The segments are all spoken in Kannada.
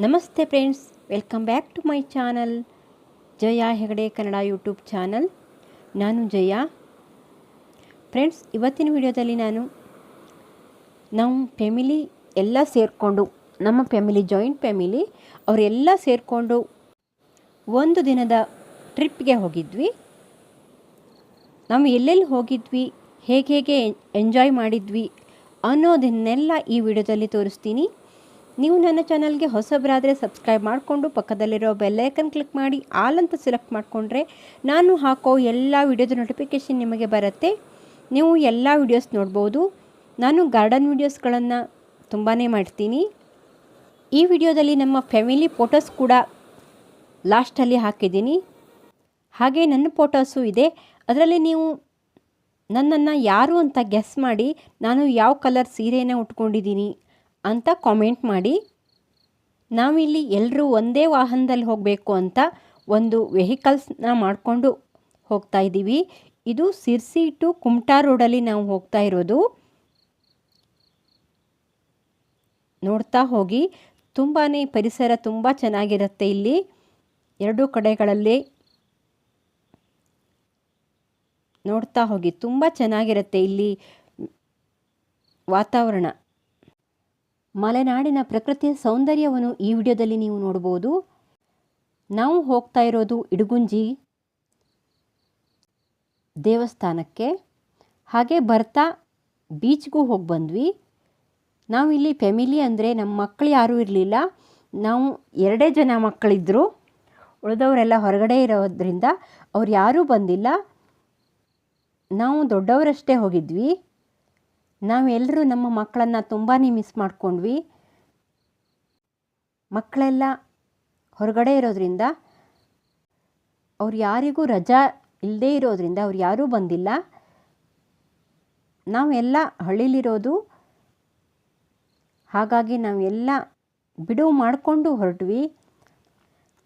ನಮಸ್ತೆ friends, welcome back to my channel. Jaya Hegde Kannada YouTube channel. ನಾನು ಜಯ. ಫ್ರೆಂಡ್ಸ್, ಇವತ್ತಿನ ವಿಡಿಯೋದಲ್ಲಿ ನಾನು ನಮ್ಮ ಫ್ಯಾಮಿಲಿ ಎಲ್ಲ ಸೇರಿಕೊಂಡು, ನಮ್ಮ ಫ್ಯಾಮಿಲಿ, ಜಾಯಿಂಟ್ ಫ್ಯಾಮಿಲಿ, ಅವರೆಲ್ಲ ಸೇರಿಕೊಂಡು ಒಂದು ದಿನದ ಟ್ರಿಪ್ಗೆ ಹೋಗಿದ್ವಿ. ನಾವು ಎಲ್ಲೆಲ್ಲಿ ಹೋಗಿದ್ವಿ, ಹೇಗೆ ಹೇಗೆ ಎಂಜಾಯ್ ಮಾಡಿದ್ವಿ ಅನ್ನೋದನ್ನೆಲ್ಲ ಈ ವಿಡಿಯೋದಲ್ಲಿ ತೋರಿಸ್ತೀನಿ. ನೀವು ನನ್ನ ಚಾನಲ್ಗೆ ಹೊಸಬರಾದರೆ ಸಬ್ಸ್ಕ್ರೈಬ್ ಮಾಡಿಕೊಂಡು ಪಕ್ಕದಲ್ಲಿರೋ ಬೆಲ್ಲೈಕನ್ ಕ್ಲಿಕ್ ಮಾಡಿ ಆಲ್ ಅಂತ ಸೆಲೆಕ್ಟ್ ಮಾಡಿಕೊಂಡ್ರೆ ನಾನು ಹಾಕೋ ಎಲ್ಲ ವಿಡಿಯೋದ ನೋಟಿಫಿಕೇಷನ್ ನಿಮಗೆ ಬರುತ್ತೆ. ನೀವು ಎಲ್ಲ ವಿಡಿಯೋಸ್ ನೋಡ್ಬೋದು. ನಾನು ಗಾರ್ಡನ್ ವಿಡಿಯೋಸ್ಗಳನ್ನು ತುಂಬಾ ಮಾಡ್ತೀನಿ. ಈ ವಿಡಿಯೋದಲ್ಲಿ ನಮ್ಮ ಫ್ಯಾಮಿಲಿ ಫೋಟೋಸ್ ಕೂಡ ಲಾಸ್ಟಲ್ಲಿ ಹಾಕಿದ್ದೀನಿ. ಹಾಗೆ ನನ್ನ ಫೋಟೋಸು ಇದೆ. ಅದರಲ್ಲಿ ನೀವು ನನ್ನನ್ನು ಯಾರು ಅಂತ ಗೆಸ್ ಮಾಡಿ ನಾನು ಯಾವ ಕಲರ್ ಸೀರೆಯನ್ನು ಉಟ್ಕೊಂಡಿದ್ದೀನಿ ಅಂತ ಕಾಮೆಂಟ್ ಮಾಡಿ, ನಾವಿಲ್ಲಿ ಎಲ್ಲರೂ ಒಂದೇ ವಾಹನದಲ್ಲಿ ಹೋಗಬೇಕು ಅಂತ ಒಂದು ವೆಹಿಕಲ್ಸ್ನ ಮಾಡಿಕೊಂಡು ಹೋಗ್ತಾ ಇದ್ದೀವಿ. ಇದು ಸಿರ್ಸಿ ಟು ಕುಮಟಾ ರೋಡಲ್ಲಿ ನಾವು ಹೋಗ್ತಾ ಇರೋದು. ನೋಡ್ತಾ ಹೋಗಿ ತುಂಬಾ ಪರಿಸರ ತುಂಬ ಚೆನ್ನಾಗಿರುತ್ತೆ ಇಲ್ಲಿ. ಎರಡೂ ಕಡೆಗಳಲ್ಲಿ ನೋಡ್ತಾ ಹೋಗಿ, ತುಂಬ ಚೆನ್ನಾಗಿರುತ್ತೆ ಇಲ್ಲಿ ವಾತಾವರಣ. ಮಲೆನಾಡಿನ ಪ್ರಕೃತಿಯ ಸೌಂದರ್ಯವನ್ನು ಈ ವಿಡಿಯೋದಲ್ಲಿ ನೀವು ನೋಡ್ಬೋದು ನಾವು ಹೋಗ್ತಾ ಇರೋದು ಇಡಗುಂಜಿ ದೇವಸ್ಥಾನಕ್ಕೆ. ಹಾಗೆ ಬರ್ತಾ ಬೀಚ್ಗೂ ಹೋಗಿ ಬಂದ್ವಿ. ನಾವು ಇಲ್ಲಿ ಫ್ಯಾಮಿಲಿ ಅಂದರೆ ನಮ್ಮ ಮಕ್ಕಳು ಯಾರೂ ಇರಲಿಲ್ಲ. ನಾವು ಎರಡೇ ಜನ ಮಕ್ಕಳಿದ್ದರು ಉಳಿದವರೆಲ್ಲ ಹೊರಗಡೆ ಇರೋದ್ರಿಂದ ಅವ್ರು ಯಾರೂ ಬಂದಿಲ್ಲ. ನಾವು ದೊಡ್ಡವರಷ್ಟೇ ಹೋಗಿದ್ವಿ. ನಾವೆಲ್ಲರೂ ನಮ್ಮ ಮಕ್ಕಳನ್ನು ತುಂಬಾ ಮಿಸ್ ಮಾಡ್ಕೊಂಡ್ವಿ. ಮಕ್ಕಳೆಲ್ಲ ಹೊರಗಡೆ ಇರೋದ್ರಿಂದ ಅವ್ರು ಯಾರಿಗೂ ರಜಾ ಇಲ್ಲದೇ ಇರೋದ್ರಿಂದ ಅವ್ರು ಯಾರೂ ಬಂದಿಲ್ಲ. ನಾವೆಲ್ಲ ಹಳ್ಳಿಲಿರೋದು. ಹಾಗಾಗಿ ನಾವೆಲ್ಲ ಬಿಡುವು ಮಾಡಿಕೊಂಡು ಹೊರಟ್ವಿ.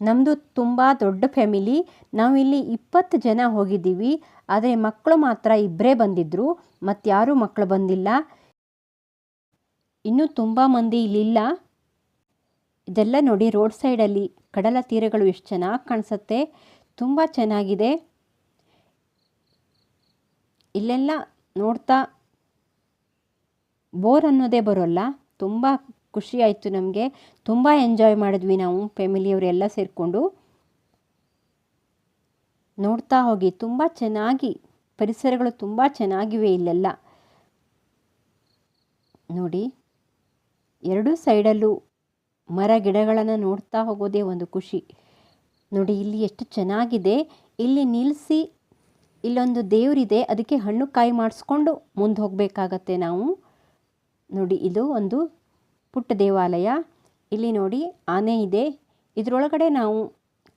ನಮ್ಮದು ತುಂಬ ದೊಡ್ಡ ಫ್ಯಾಮಿಲಿ. ನಾವಿಲ್ಲಿ ಇಪ್ಪತ್ತು ಜನ ಹೋಗಿದ್ದೀವಿ. ಆದರೆ ಮಕ್ಕಳು ಮಾತ್ರ ಇಬ್ಬರೇ ಬಂದಿದ್ದರು ಮತ್ತು ಯಾರೂ ಮಕ್ಕಳು ಬಂದಿಲ್ಲ. ಇನ್ನೂ ತುಂಬ ಮಂದಿ ಇಲ್ಲಿಲ್ಲ. ಇದೆಲ್ಲ ನೋಡಿ ರೋಡ್ ಸೈಡಲ್ಲಿ ಕಡಲ ತೀರಗಳು ಎಷ್ಟು ಚೆನ್ನಾಗಿ ಕಾಣಿಸುತ್ತೆ. ತುಂಬ ಚೆನ್ನಾಗಿದೆ. ಇಲ್ಲೆಲ್ಲ ನೋಡ್ತಾ ಬೋರ್ ಅನ್ನೋದೇ ಬರೋಲ್ಲ. ತುಂಬ ಖುಷಿ ಆಯಿತು ನಮಗೆ. ತುಂಬ ಎಂಜಾಯ್ ಮಾಡಿದ್ವಿ ನಾವು ಫ್ಯಾಮಿಲಿಯವರೆಲ್ಲ ಸೇರಿಕೊಂಡು. ನೋಡ್ತಾ ಹೋಗಿ, ತುಂಬ ಚೆನ್ನಾಗಿ, ಪರಿಸರಗಳು ತುಂಬ ಚೆನ್ನಾಗಿವೆ ಇಲ್ಲೆಲ್ಲ. ನೋಡಿ, ಎರಡೂ ಸೈಡಲ್ಲೂ ಮರ ಗಿಡಗಳನ್ನು ನೋಡ್ತಾ ಹೋಗೋದೇ ಒಂದು ಖುಷಿ. ನೋಡಿ, ಇಲ್ಲಿ ಎಷ್ಟು ಚೆನ್ನಾಗಿದೆ. ಇಲ್ಲಿ ನಿಲ್ಲಿಸಿ ಇಲ್ಲೊಂದು ದೇವರಿದೆ, ಅದಕ್ಕೆ ಹಣ್ಣು ಕಾಯಿ ಮಾಡಿಸ್ಕೊಂಡು ಮುಂದೆ ಹೋಗಬೇಕಾಗತ್ತೆ ನಾವು. ನೋಡಿ, ಇದು ಒಂದು ಪುಟ್ಟ ದೇವಾಲಯ. ಇಲ್ಲಿ ನೋಡಿ ಆನೆ ಇದೆ. ಇದರೊಳಗಡೆ ನಾವು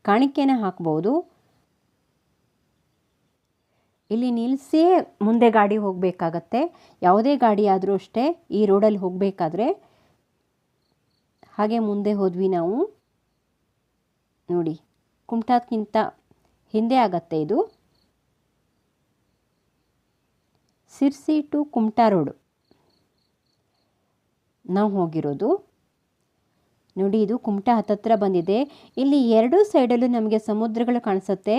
ಕಾಣಿಕೆನ ಹಾಕ್ಬೋದು. ಇಲ್ಲಿ ನಿಲ್ಲಿಸಿಯೇ ಮುಂದೆ ಗಾಡಿ ಹೋಗಬೇಕಾಗತ್ತೆ. ಯಾವುದೇ ಗಾಡಿ ಆದರೂ ಅಷ್ಟೇ ಈ ರೋಡಲ್ಲಿ ಹೋಗಬೇಕಾದ್ರೆ ಹಾಗೆ ಮುಂದೆ ಹೋದ್ವಿ ನಾವು. ನೋಡಿ ಕುಮಟಾದಕ್ಕಿಂತ ಹಿಂದೆ ಆಗತ್ತೆ ಇದು. Sirsi to Kumta road. ನಾವು ಹೋಗಿರೋದು. ನೋಡಿ, ಇದು ಕುಮಟಾ ಹತ್ತತ್ರ ಬಂದಿದೆ. ಇಲ್ಲಿ ಎರಡೂ ಸೈಡಲ್ಲೂ ನಮಗೆ ಸಮುದ್ರಗಳು ಕಾಣಿಸುತ್ತೆ.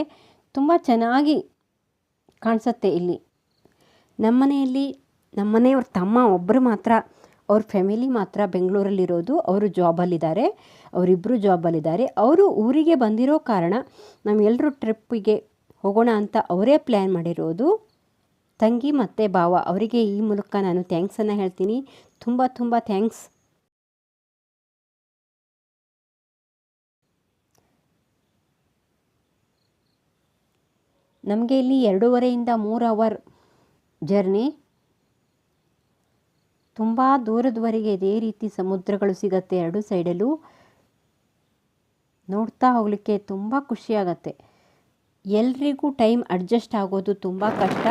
ತುಂಬ ಚೆನ್ನಾಗಿ ಕಾಣಿಸುತ್ತೆ ಇಲ್ಲಿ. ನಮ್ಮನೆಯಲ್ಲಿ ನಮ್ಮನೆಯವ್ರ ತಮ್ಮ ಒಬ್ಬರು ಮಾತ್ರ, ಅವ್ರ ಫ್ಯಾಮಿಲಿ ಮಾತ್ರ ಬೆಂಗಳೂರಲ್ಲಿರೋದು. ಅವರು ಜಾಬಲ್ಲಿದ್ದಾರೆ ಅವರಿಬ್ಬರು ಜಾಬಲ್ಲಿದ್ದಾರೆ ಅವರು ಊರಿಗೆ ಬಂದಿರೋ ಕಾರಣ ನಾವೆಲ್ಲರೂ ಟ್ರಿಪ್ಪಿಗೆ ಹೋಗೋಣ ಅಂತ ಅವರೇ ಪ್ಲ್ಯಾನ್ ಮಾಡಿರೋದು. ತಂಗಿ ಮತ್ತು ಭಾವ, ಅವರಿಗೆ ಈ ಮೂಲಕ ನಾನು ಥ್ಯಾಂಕ್ಸನ್ನು ಹೇಳ್ತೀನಿ. ತುಂಬ ತುಂಬ ಥ್ಯಾಂಕ್ಸ್ ನಮಗೆ ಇಲ್ಲಿ ಎರಡೂವರೆಯಿಂದ ಮೂರು ಅವರ್ ಜರ್ನಿ ತುಂಬ ದೂರದವರೆಗೆ ಇದೇ ರೀತಿ ಸಮುದ್ರಗಳು ಸಿಗತ್ತೆ ಎರಡು ಸೈಡಲ್ಲೂ ನೋಡ್ತಾ ಹೋಗಲಿಕ್ಕೆ ತುಂಬ ಖುಷಿಯಾಗತ್ತೆ ಎಲ್ರಿಗೂ ಟೈಮ್ ಅಡ್ಜಸ್ಟ್ ಆಗೋದು ತುಂಬ ಕಷ್ಟ.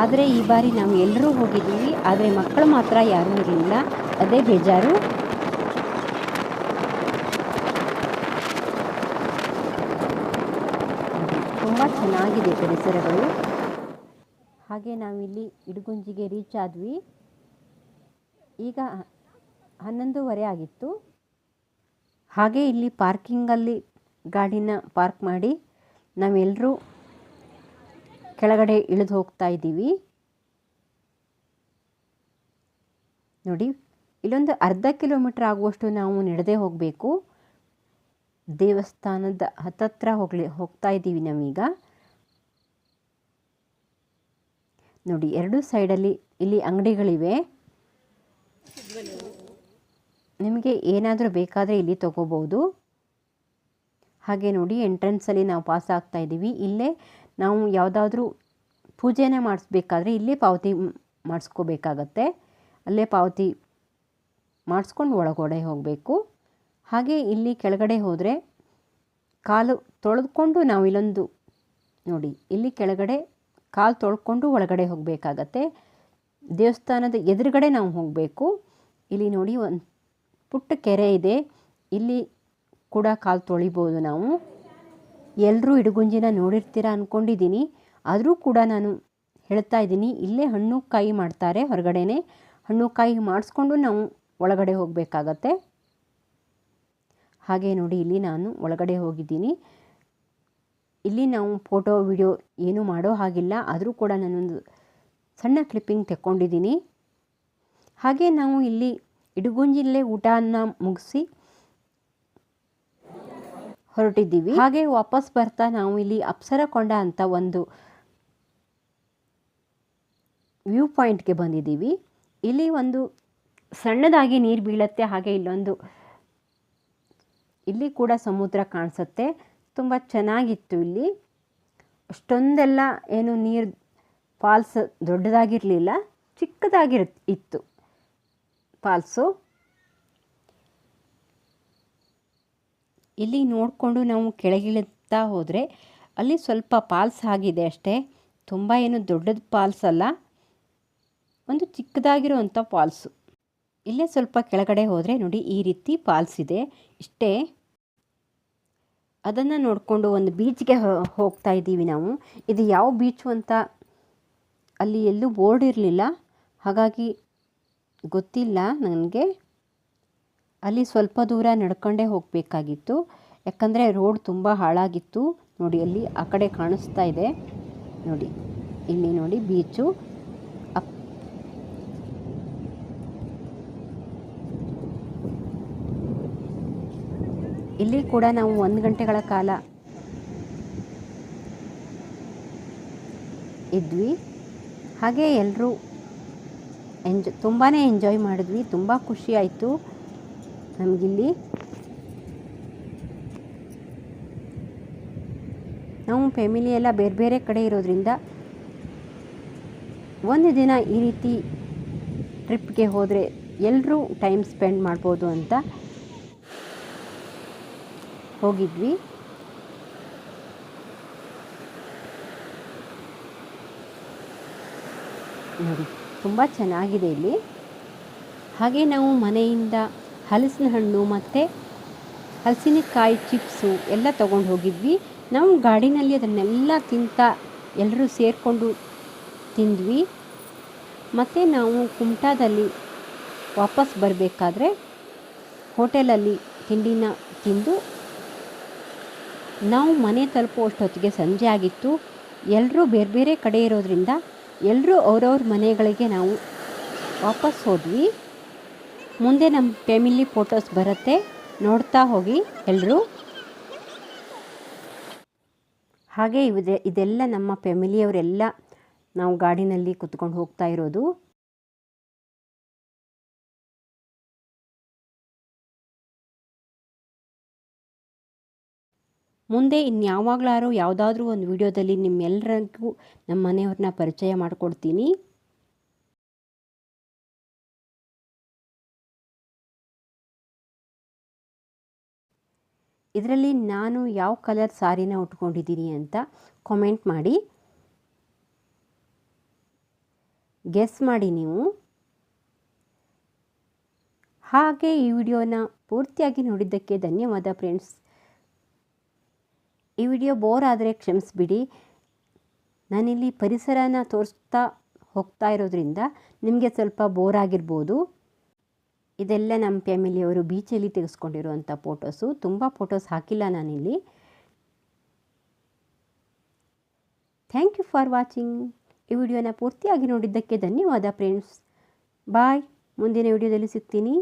ಆದರೆ ಈ ಬಾರಿ ನಾವು ಎಲ್ಲರೂ ಹೋಗಿದ್ದೀವಿ, ಆದರೆ ಮಕ್ಕಳು ಮಾತ್ರ ಯಾರೂ ಇರಲಿಲ್ಲ. ಅದೇ ಬೇಜಾರು. ತುಂಬ ಚೆನ್ನಾಗಿದೆ ಪರಿಸರಗಳು. ಹಾಗೆ ನಾವಿಲ್ಲಿ ಇಡಗುಂಜಿಗೆ ರೀಚ್ ಆದ್ವಿ. ಈಗ ಹನ್ನೊಂದೂವರೆ ಆಗಿತ್ತು. ಹಾಗೆ ಇಲ್ಲಿ ಪಾರ್ಕಿಂಗಲ್ಲಿ ಗಾಡಿನ ಪಾರ್ಕ್ ಮಾಡಿ ನಾವೆಲ್ಲರೂ ಕೆಳಗಡೆ ಇಳಿದು ಹೋಗ್ತಾ ಇದ್ದೀವಿ. ನೋಡಿ, ಇಲ್ಲೊಂದು ಅರ್ಧ ಕಿಲೋಮೀಟರ್ ಆಗುವಷ್ಟು ನಾವು ನಡೆದೇ ಹೋಗಬೇಕು. ದೇವಸ್ಥಾನದ ಹತ್ತತ್ರ ಹೋಗ್ಲಿ, ಹೋಗ್ತಾ ಇದ್ದೀವಿ ನಾವೀಗ. ನೋಡಿ, ಎರಡು ಸೈಡಲ್ಲಿ ಇಲ್ಲಿ ಅಂಗಡಿಗಳಿವೆ. ನಿಮಗೆ ಏನಾದರೂ ಬೇಕಾದರೆ ಇಲ್ಲಿ ತಗೋಬೋದು. ಹಾಗೆ ನೋಡಿ, ಎಂಟ್ರೆನ್ಸಲ್ಲಿ ನಾವು ಪಾಸ್ ಆಗ್ತಾ ಇದ್ದೀವಿ. ಇಲ್ಲೇ ನಾವು ಯಾವುದಾದ್ರೂ ಪೂಜೆನೇ ಮಾಡಿಸ್ಬೇಕಾದ್ರೆ ಇಲ್ಲೇ ಪಾವತಿ ಮಾಡಿಸ್ಕೋಬೇಕಾಗತ್ತೆ. ಅಲ್ಲೇ ಪಾವತಿ ಮಾಡಿಸ್ಕೊಂಡು ಒಳಗಡೆ ಹೋಗಬೇಕು. ಹಾಗೆ ಇಲ್ಲಿ ಕೆಳಗಡೆ ಹೋದರೆ ಕಾಲು ತೊಳೆದುಕೊಂಡು ನಾವು ಇಲ್ಲೊಂದು, ನೋಡಿ, ಇಲ್ಲಿ ಕೆಳಗಡೆ ಕಾಲು ತೊಳ್ಕೊಂಡು ಒಳಗಡೆ ಹೋಗಬೇಕಾಗತ್ತೆ. ದೇವಸ್ಥಾನದ ಎದುರುಗಡೆ ನಾವು ಹೋಗಬೇಕು. ಇಲ್ಲಿ ನೋಡಿ ಒಂದು ಪುಟ್ಟ ಕೆರೆ ಇದೆ. ಇಲ್ಲಿ ಕೂಡ ಕಾಲು ತೊಳಿಬೋದು ನಾವು. ಎಲ್ಲರೂ ಇಡಗುಂಜಿನ ನೋಡಿರ್ತೀರ ಅಂದ್ಕೊಂಡಿದ್ದೀನಿ ಆದರೂ ಕೂಡ ನಾನು ಹೇಳ್ತಾ ಇದ್ದೀನಿ, ಇಲ್ಲೇ ಹಣ್ಣು ಕಾಯಿ ಮಾಡ್ತಾರೆ ಹೊರಗಡೆನೆ. ಹಣ್ಣು ಕಾಯಿ ಮಾಡಿಸ್ಕೊಂಡು ನಾವು ಒಳಗಡೆ ಹೋಗಬೇಕಾಗತ್ತೆ. ಹಾಗೆ ನೋಡಿ, ಇಲ್ಲಿ ನಾನು ಒಳಗಡೆ ಹೋಗಿದ್ದೀನಿ. ಇಲ್ಲಿ ನಾವು ಫೋಟೋ, ವಿಡಿಯೋ ಏನೂ ಮಾಡೋ ಹಾಗಿಲ್ಲ. ಆದರೂ ಕೂಡ ನಾನೊಂದು ಸಣ್ಣ ಕ್ಲಿಪ್ಪಿಂಗ್ ತೆಕ್ಕೊಂಡಿದ್ದೀನಿ. ಹಾಗೆ ನಾವು ಇಲ್ಲಿ ಇಡಗುಂಜಿಲ್ಲೇ ಊಟನ ಮುಗಿಸಿ ಹೊರಟಿದ್ದೀವಿ. ಹಾಗೆ ವಾಪಸ್ ಬರ್ತಾ ನಾವು ಇಲ್ಲಿ ಅಪ್ಸರಕೊಂಡ ಅಂತ ಒಂದು ವ್ಯೂ ಪಾಯಿಂಟ್ಗೆ ಬಂದಿದ್ದೀವಿ. ಇಲ್ಲಿ ಒಂದು ಸಣ್ಣದಾಗಿ ನೀರು ಬೀಳತ್ತೆ, ಹಾಗೆ ಇಲ್ಲೊಂದು ಇಲ್ಲಿ ಕೂಡ ಸಮುದ್ರ ಕಾಣಿಸುತ್ತೆ. ತುಂಬ ಚೆನ್ನಾಗಿತ್ತು ಇಲ್ಲಿ. ಅಷ್ಟೊಂದೆಲ್ಲ ಏನು ನೀರು ಫಾಲ್ಸ್ ದೊಡ್ಡದಾಗಿರಲಿಲ್ಲ, ಚಿಕ್ಕದಾಗಿರ್, ಇತ್ತು ಫಾಲ್ಸು. ಇಲ್ಲಿ ನೋಡಿಕೊಂಡು ನಾವು ಕೆಳಗಿಳುತ್ತಾ ಹೋದರೆ ಅಲ್ಲಿ ಸ್ವಲ್ಪ ಪಾಲ್ಸ್ ಆಗಿದೆ ಅಷ್ಟೇ. ತುಂಬ ಏನು ದೊಡ್ಡದು ಪಾಲ್ಸ್ ಅಲ್ಲ. ಒಂದು ಚಿಕ್ಕದಾಗಿರುವಂಥ ಫಾಲ್ಸು ಇಲ್ಲೇ ಸ್ವಲ್ಪ ಕೆಳಗಡೆ ಹೋದರೆ ನೋಡಿ ಈ ರೀತಿ ಫಾಲ್ಸ್ ಇದೆ. ಇಷ್ಟೇ. ಅದನ್ನು ನೋಡಿಕೊಂಡು ಒಂದು ಬೀಚ್ಗೆ ಹೋಗ್ತಾ ಇದ್ದೀವಿ ನಾವು. ಇದು ಯಾವ ಬೀಚು ಅಂತ ಅಲ್ಲಿ ಎಲ್ಲೂ ಬೋರ್ಡ್ ಇರಲಿಲ್ಲ. ಹಾಗಾಗಿ ಗೊತ್ತಿಲ್ಲ ನನಗೆ. ಅಲ್ಲಿ ಸ್ವಲ್ಪ ದೂರ ನಡ್ಕೊಂಡೇ ಹೋಗಬೇಕಾಗಿತ್ತು. ಯಾಕಂದರೆ ರೋಡ್ ತುಂಬ ಹಾಳಾಗಿತ್ತು. ನೋಡಿ, ಅಲ್ಲಿ ಆ ಕಡೆ ಕಾಣಿಸ್ತಾ ಇದೆ. ನೋಡಿ, ಇಲ್ಲಿ ನೋಡಿ ಬೀಚು. ಇಲ್ಲಿ ಕೂಡ ನಾವು ಒಂದು ಗಂಟೆಗಳ ಕಾಲ ಇದ್ವಿ. ಹಾಗೆ ಎಲ್ಲರೂ ಎಂಜ್ ತುಂಬಾ ಎಂಜಾಯ್ ಮಾಡಿದ್ವಿ. ತುಂಬ ಖುಷಿ ಆಯಿತು. ನಮಗಿಲ್ಲಿ ನಾವು ಫ್ಯಾಮಿಲಿ ಎಲ್ಲ ಬೇರೆ ಬೇರೆ ಕಡೆ ಇರೋದ್ರಿಂದ ಒಂದು ದಿನ ಈ ರೀತಿ ಟ್ರಿಪ್ಗೆ ಹೋದರೆ ಎಲ್ಲರೂ ಟೈಮ್ ಸ್ಪೆಂಡ್ ಮಾಡ್ಬೋದು ಅಂತ ಹೋಗಿದ್ವಿ. ನೋಡಿ, ತುಂಬ ಚೆನ್ನಾಗಿದೆ ಇಲ್ಲಿ. ಹಾಗೆ ನಾವು ಮನೆಯಿಂದ ಹಲಸಿನ ಹಣ್ಣು ಮತ್ತು ಹಲಸಿನಕಾಯಿ ಚಿಪ್ಸು ಎಲ್ಲ ತೊಗೊಂಡು ಹೋಗಿದ್ವಿ. ನಾವು ಗಾಡಿನಲ್ಲಿ ಅದನ್ನೆಲ್ಲ ತಿಂತ ಎಲ್ಲರೂ ಸೇರಿಕೊಂಡು ತಿಂದ್ವಿ. ಮತ್ತು ನಾವು ಕುಮಟಾದಲ್ಲಿ ವಾಪಸ್ ಬರಬೇಕಾದ್ರೆ ಹೋಟೆಲಲ್ಲಿ ತಿಂಡಿನ ತಿಂದು ನಾವು ಮನೆ ತಲುಪುವಷ್ಟೊತ್ತಿಗೆ ಸಂಜೆ ಆಗಿತ್ತು. ಎಲ್ಲರೂ ಬೇರೆ ಬೇರೆ ಕಡೆ ಇರೋದ್ರಿಂದ ಎಲ್ಲರೂ ಅವ್ರವ್ರ ಮನೆಗಳಿಗೆ ನಾವು ವಾಪಸ್ ಹೋದ್ವಿ. ಮುಂದೆ ನಮ್ಮ ಫ್ಯಾಮಿಲಿ ಫೋಟೋಸ್ ಬರುತ್ತೆ. ನೋಡ್ತಾ ಹೋಗಿ ಎಲ್ಲರೂ ಹಾಗೆ ಇದೆ ಇದೆಲ್ಲ ನಮ್ಮ ಫ್ಯಾಮಿಲಿಯವರೆಲ್ಲ ನಾವು ಗಾಡಿನಲ್ಲಿ ಕುತ್ಕೊಂಡು ಹೋಗ್ತಾ ಇರೋದು. ಮುಂದೆ ಇನ್ಯಾವಾಗಲಾರು ಯಾವುದಾದ್ರೂ ಒಂದು ವಿಡಿಯೋದಲ್ಲಿ ನಿಮ್ಮೆಲ್ಲರಿಗೂ ನಮ್ಮ ಮನೆಯವ್ರನ್ನ ಪರಿಚಯ ಮಾಡಿಕೊಡ್ತೀನಿ. ಇದರಲ್ಲಿ ನಾನು ಯಾವ ಕಲರ್ ಸಾರಿನ ಉಟ್ಕೊಂಡಿದ್ದೀನಿ ಅಂತ ಕಾಮೆಂಟ್ ಮಾಡಿ. ಗೆಸ್ ಮಾಡಿ ನೀವು. ಹಾಗೆ ಈ ವಿಡಿಯೋನ ಪೂರ್ತಿಯಾಗಿ ನೋಡಿದ್ದಕ್ಕೆ ಧನ್ಯವಾದ ಫ್ರೆಂಡ್ಸ್ ಈ ವಿಡಿಯೋ ಬೋರ್ ಆದರೆ ಕ್ಷಮಿಸ್ಬಿಡಿ. ನಾನಿಲ್ಲಿ ಪರಿಸರನ ತೋರಿಸ್ತಾ ಹೋಗ್ತಾ ಇರೋದ್ರಿಂದ ನಿಮಗೆ ಸ್ವಲ್ಪ ಬೋರ್ ಆಗಿರ್ಬೋದು. ಇದೆಲ್ಲ ನಮ್ಮ ಫ್ಯಾಮಿಲಿಯವರು ಬೀಚಲ್ಲಿ ತೆಗೆಸ್ಕೊಂಡಿರುವಂಥ ಫೋಟೋಸು ತುಂಬ ಫೋಟೋಸ್ ಹಾಕಿಲ್ಲ ನಾನಿಲ್ಲಿ. ಥ್ಯಾಂಕ್ ಯು ಫಾರ್ ವಾಚಿಂಗ್ ಈ ವಿಡಿಯೋನ ಪೂರ್ತಿಯಾಗಿ ನೋಡಿದ್ದಕ್ಕೆ ಧನ್ಯವಾದ ಫ್ರೆಂಡ್ಸ್ ಬಾಯ್ ಮುಂದಿನ ವಿಡಿಯೋದಲ್ಲಿ ಸಿಗ್ತೀನಿ.